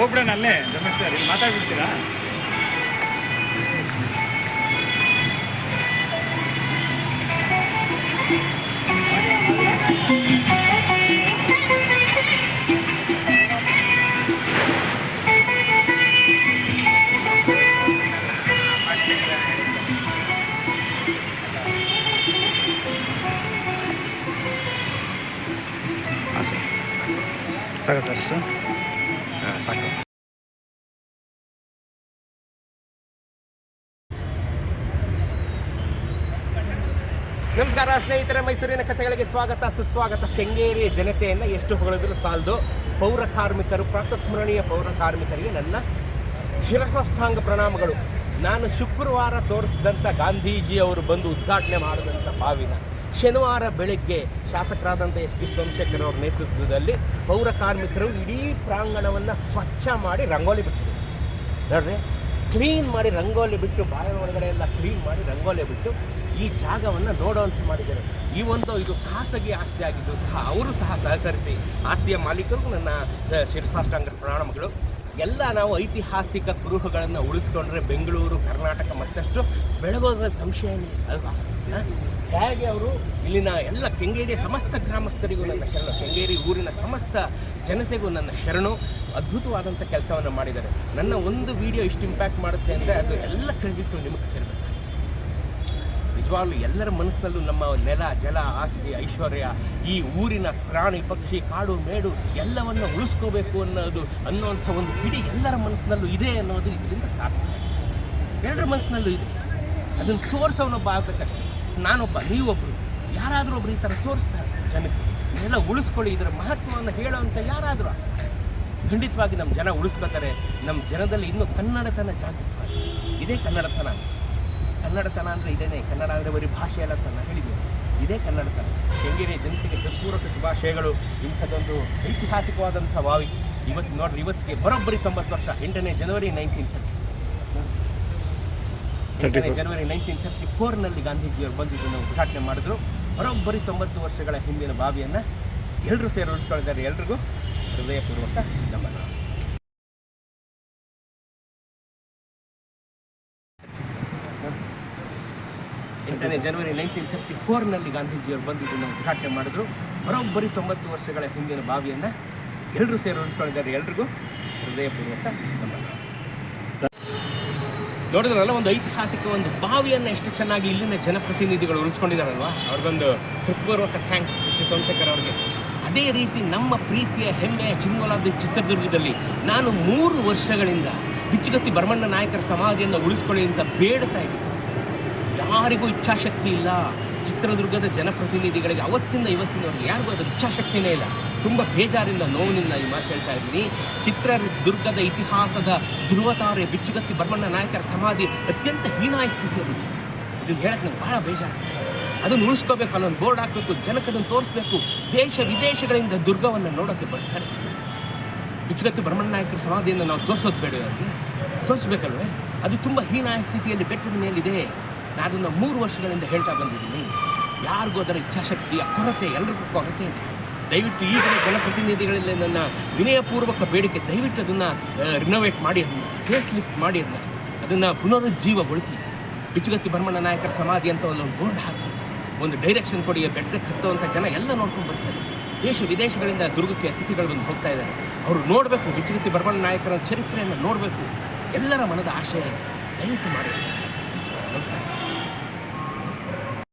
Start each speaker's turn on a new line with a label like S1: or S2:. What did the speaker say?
S1: ಹೋಗ್ಬಿಡೋಣ ಅಲ್ಲೇ ರಮೇಶ್ ಸರ್ ಇಲ್ಲಿ ಮಾತಾಡ್ಬಿಡ್ತೀರಾ?
S2: ಸರ್. ಸಾಕ ಸರ್ ಹಾಂ ಸಾಕು.
S3: ನಮಸ್ಕಾರ ಸ್ನೇಹಿತರೆ, ಮೈಸೂರಿನ ಕಥೆಗಳಿಗೆ ಸ್ವಾಗತ. ಸುಸ್ವಾಗತ. ಕೆಂಗೇರಿಯ ಜನತೆಯನ್ನು ಎಷ್ಟು ಹೊಗಳಿದ್ರು ಸಾಲದು. ಪೌರ ಕಾರ್ಮಿಕರು ಪ್ರಾತಸ್ಮರಣೀಯ ಪೌರ ಕಾರ್ಮಿಕರಿಗೆ ನನ್ನ ಶಿರಸಾಷ್ಟಾಂಗ ಪ್ರಣಾಮಗಳು. ನಾನು ಶುಕ್ರವಾರ ತೋರಿಸಿದಂಥ ಗಾಂಧೀಜಿ ಅವರು ಬಂದು ಉದ್ಘಾಟನೆ ಮಾಡಿದಂಥ ಬಾವಿನ ಶನಿವಾರ ಬೆಳಗ್ಗೆ ಶಾಸಕರಾದಂಥ ಎಸ್ ಟಿ ಸೋಮಶೇಖರ್ ಅವರ ನೇತೃತ್ವದಲ್ಲಿ ಪೌರ ಕಾರ್ಮಿಕರು ಇಡೀ ಪ್ರಾಂಗಣವನ್ನು ಸ್ವಚ್ಛ ಮಾಡಿ ರಂಗೋಲಿ ಬಿಟ್ಟರು ನೋಡ್ರಿ ಕ್ಲೀನ್ ಮಾಡಿ ರಂಗೋಲಿ ಬಿಟ್ಟು ಬಾಯಿ ಒಳಗಡೆ ಎಲ್ಲ ಕ್ಲೀನ್ ಮಾಡಿ ರಂಗೋಲಿ ಬಿಟ್ಟು ಈ ಜಾಗವನ್ನು ನೋಡುವಂತೆ ಮಾಡಿದ್ದಾರೆ. ಈ ಒಂದು ಇದು ಖಾಸಗಿ ಆಸ್ತಿ ಸಹ, ಅವರು ಸಹ ಸಹಕರಿಸಿ ಆಸ್ತಿಯ ಮಾಲೀಕರು ನನ್ನ ಶಿರಸಾಷ್ಟಾಂಗ ಪ್ರಣಾಮಗಳು. ಎಲ್ಲ ನಾವು ಐತಿಹಾಸಿಕ ಕುರುಹುಗಳನ್ನು ಉಳಿಸ್ಕೊಂಡ್ರೆ ಬೆಂಗಳೂರು, ಕರ್ನಾಟಕ ಮತ್ತಷ್ಟು ಬೆಳಗೋದ್ರಲ್ಲಿ ಸಂಶಯ ಏನಿಲ್ಲ ಅಲ್ವಾ? ಹೇಗೆ ಅವರು ಇಲ್ಲಿನ ಎಲ್ಲ ಕೆಂಗೇರಿಯ ಸಮಸ್ತ ಗ್ರಾಮಸ್ಥರಿಗೂ ನನ್ನ ಶರಣು, ಕೆಂಗೇರಿ ಊರಿನ ಸಮಸ್ತ ಜನತೆಗೂ ನನ್ನ ಶರಣು, ಅದ್ಭುತವಾದಂಥ ಕೆಲಸವನ್ನು ಮಾಡಿದ್ದಾರೆ. ನನ್ನ ಒಂದು ವಿಡಿಯೋ ಇಷ್ಟು ಇಂಪ್ಯಾಕ್ಟ್ ಮಾಡುತ್ತೆ ಅಂದರೆ ಅದು ಎಲ್ಲ ಕ್ರೆಡಿಟ್ ನಿಮಗೆ ಸೇರಬೇಕು. ನಿಜವಾಗ್ಲೂ ಎಲ್ಲರ ಮನಸ್ಸಿನಲ್ಲೂ ನಮ್ಮ ನೆಲ, ಜಲ, ಆಸ್ತಿ, ಐಶ್ವರ್ಯ, ಈ ಊರಿನ ಪ್ರಾಣಿ, ಪಕ್ಷಿ, ಕಾಡು, ಮೇಡು ಎಲ್ಲವನ್ನು ಉಳಿಸ್ಕೋಬೇಕು ಅನ್ನೋದು ಅನ್ನೋಂಥ ಒಂದು ಪಿಡಿ ಎಲ್ಲರ ಮನಸ್ಸಿನಲ್ಲೂ ಇದೆ ಅನ್ನೋದು ಇದರಿಂದ ಸಾಧ್ಯ. ಎಲ್ಲರ ಮನಸ್ಸಿನಲ್ಲೂ ಇದೆ. ಅದನ್ನು ತೋರಿಸೋನೊಬ್ಬ ಆಗಬೇಕಷ್ಟೇ. ನಾನೊಬ್ಬ ನೀವೊಬ್ಬರು ಯಾರಾದರೂ ಒಬ್ರು ಈ ಥರ ತೋರಿಸ್ತಾರೆ ಜನಕ್ಕೆ. ಇದೆಲ್ಲ ಉಳಿಸ್ಕೊಳ್ಳಿ, ಇದರ ಮಹತ್ವವನ್ನು ಹೇಳೋವಂಥ ಯಾರಾದರೂ ಖಂಡಿತವಾಗಿ ನಮ್ಮ ಜನ ಉಳಿಸ್ಕೋತಾರೆ. ನಮ್ಮ ಜನದಲ್ಲಿ ಇನ್ನೂ ಕನ್ನಡತನ ಜಾಗೃತವಾಗಿದೆ. ಇದೇ ಕನ್ನಡತನ. ಕನ್ನಡತನ ಅಂದರೆ ಇದೇನೆ. ಕನ್ನಡ ಅಂದರೆ ಬರೀ ಭಾಷೆ ಅಲ್ಲ ತನ್ನ ಹೇಳಿದ್ವಿ ಇದೇ ಕನ್ನಡತನ. ಶೃಂಗೇರಿ ಜನತೆಗೆ ಪ್ರಪೂರಕ ಶುಭಾಶಯಗಳು. ಇಂಥದ್ದೊಂದು ಐತಿಹಾಸಿಕವಾದಂಥ ಬಾವಿ. ಇವತ್ತು ನೋಡ್ರಿ ಇವತ್ತಿಗೆ ಬರೋಬ್ಬರಿ ತೊಂಬತ್ತು ವರ್ಷ. ಎಂಟನೇ ಜನವರಿ ನೈನ್ಟೀನ್ ಥರ್ಟಿ ಎಂಟನೇ ಜನವರಿ ನೈನ್ಟೀನ್ ತರ್ಟಿ ಫೋರ್ನಲ್ಲಿ ಗಾಂಧೀಜಿಯವರು ಬಂದಿದ್ದನ್ನು ಉದ್ಘಾಟನೆ ಮಾಡಿದ್ರು. ಬರೋಬ್ಬರಿ ತೊಂಬತ್ತು ವರ್ಷಗಳ ಹಿಂದಿನ ಬಾವಿಯನ್ನು ಎಲ್ಲರೂ ಸೇರಿ ಉಳಿಸ್ಕೊಳ್ತಾರೆ ಎಲ್ರಿಗೂ ಹೃದಯಪೂರ್ವಕ ನಮನ. ಎಂಟನೇ ಜನವರಿ ನೈನ್ಟೀನ್ ಥರ್ಟಿ ಫೋರ್ನಲ್ಲಿ ಗಾಂಧೀಜಿಯವರು ಬಂದು ಇದನ್ನು ಉದ್ಘಾಟನೆ ಮಾಡಿದ್ರು. ಬರೋಬ್ಬರಿ ತೊಂಬತ್ತು ವರ್ಷಗಳ ಹಿಂದಿನ ಬಾವಿಯನ್ನು ಎಲ್ಲರೂ ಸೇರಿ ಉಳಿಸ್ಕೊಂಡಿದ್ದಾರೆ. ಎಲ್ರಿಗೂ ಹೃದಯಪೂರ್ವಕ ನೋಡಿದ್ರಲ್ಲ, ಒಂದು ಐತಿಹಾಸಿಕ ಒಂದು ಬಾವಿಯನ್ನು ಎಷ್ಟು ಚೆನ್ನಾಗಿ ಇಲ್ಲಿನ ಜನಪ್ರತಿನಿಧಿಗಳು ಉಳಿಸ್ಕೊಂಡಿದ್ದಾರಲ್ವಾ? ಅವ್ರಿಗೊಂದು ಹೃತ್ಪೂರ್ವಕ ಥ್ಯಾಂಕ್ಸ್ ಶ್ರೀ ಸೋಮಶೇಖರ್ ಅವರಿಗೆ. ಅದೇ ರೀತಿ ನಮ್ಮ ಪ್ರೀತಿಯ ಹೆಮ್ಮೆಯ ಚಿನ್ಮೊಲಾದ ಚಿತ್ರದುರ್ಗದಲ್ಲಿ ನಾನು ಮೂರು ವರ್ಷಗಳಿಂದ ಬಿಚ್ಚುಗತ್ತಿ ಭರಮಣ್ಣ ನಾಯಕರ ಸಮಾಧಿಯನ್ನು ಉಳಿಸ್ಕೊಳ್ಳಿ ಅಂತ ಬೇಡ್ತಾ ಇದ್ದೀನಿ. ಯಾರಿಗೂ ಇಚ್ಛಾಶಕ್ತಿ ಇಲ್ಲ. ಚಿತ್ರದುರ್ಗದ ಜನಪ್ರತಿನಿಧಿಗಳಿಗೆ ಅವತ್ತಿಂದ ಇವತ್ತಿನವರೆಗೆ ಯಾರಿಗೂ ಅದರ ಇಚ್ಛಾಶಕ್ತಿನೇ ಇಲ್ಲ. ತುಂಬ ಬೇಜಾರಿಂದ ನೋವಿನಿಂದ ಈ ಮಾತು ಹೇಳ್ತಾ ಇದ್ದೀನಿ. ಚಿತ್ರದುರ್ಗದ ಇತಿಹಾಸದ ಧ್ರುವತಾರೆ, ಬಿಚ್ಚುಗತ್ತಿ, ಬರ್ಮಣ್ಣ ನಾಯಕರ ಸಮಾಧಿ ಅತ್ಯಂತ ಹೀನಾಯ ಸ್ಥಿತಿಯಲ್ಲಿದೆ. ಇದನ್ನು ಹೇಳಕ್ಕೆ ನಂಗೆ ಭಾಳ ಬೇಜಾರು ಅದನ್ನು ಉಳಿಸ್ಕೋಬೇಕು ಅಲ್ಲೊಂದು ಬೋರ್ಡ್ ಹಾಕಬೇಕು ಜನಕ್ಕೆ ಅದನ್ನು ತೋರಿಸ್ಬೇಕು. ದೇಶ ವಿದೇಶಗಳಿಂದ ದುರ್ಗವನ್ನು ನೋಡೋಕ್ಕೆ ಬರ್ತಾರೆ. ಬಿಚ್ಚುಗತ್ತಿ ಬ್ರಹ್ಮಣ್ಣ ನಾಯಕರ ಸಮಾಧಿಯನ್ನು ನಾವು ತೋರಿಸೋದು ಬೇಡ ಅವರಿಗೆ ತೋರಿಸ್ಬೇಕಲ್ವೇ? ಅದು ತುಂಬ ಹೀನಾಯ ಸ್ಥಿತಿಯಲ್ಲಿ ಬೆಟ್ಟದ ಮೇಲಿದೆ. ನಾನು ಮೂರು ವರ್ಷಗಳಿಂದ ಹೇಳ್ತಾ ಬಂದಿದ್ದೀನಿ. ಯಾರಿಗೂ ಅದರ ಇಚ್ಛಾಶಕ್ತಿಯ ಕೊರತೆ, ಎಲ್ರಿಗೂ ಕೊರತೆ ಇದೆ. ದಯವಿಟ್ಟು ಈಗಿನ ಜನಪ್ರತಿನಿಧಿಗಳಲ್ಲಿ ನನ್ನ ವಿನಯಪೂರ್ವಕ ಬೇಡಿಕೆ, ದಯವಿಟ್ಟು ಅದನ್ನು ರಿನೋವೇಟ್ ಮಾಡಿ, ಅದನ್ನು ಫೇಸ್ ಲಿಫ್ಟ್ ಮಾಡಿ, ಅದನ್ನು ಅದನ್ನು ಪುನರುಜ್ಜೀವಗೊಳಿಸಿ. ಬಿಚ್ಚುಗತ್ತಿ ಬರ್ಮಣ್ಣ ನಾಯಕರ ಸಮಾಧಿ ಅಂತ ಒಂದು ಬೋರ್ಡ್ ಹಾಕಿ, ಒಂದು ಡೈರೆಕ್ಷನ್ ಕೊಡಿ ಬೆಟ್ಟಕ್ಕೆ ಹತ್ತುವಂಥ ಜನ ಎಲ್ಲ ನೋಡ್ಕೊಂಡು ಬರ್ತಾರೆ. ದೇಶ ವಿದೇಶಗಳಿಂದ ದುರ್ಗಕ್ಕೆ ಅತಿಥಿಗಳು ಬಂದು ಹೋಗ್ತಾ ಇದ್ದಾರೆ. ಅವರು ನೋಡಬೇಕು, ಬಿಚ್ಚುಗತ್ತಿ ಬರ್ಮಣ್ಣ ನಾಯಕರ ಚರಿತ್ರೆಯನ್ನು ನೋಡಬೇಕು. ಎಲ್ಲರ ಮನದ ಆಶಯ. ದಯವಿಟ್ಟು ಮಾಡಿ なんですかね。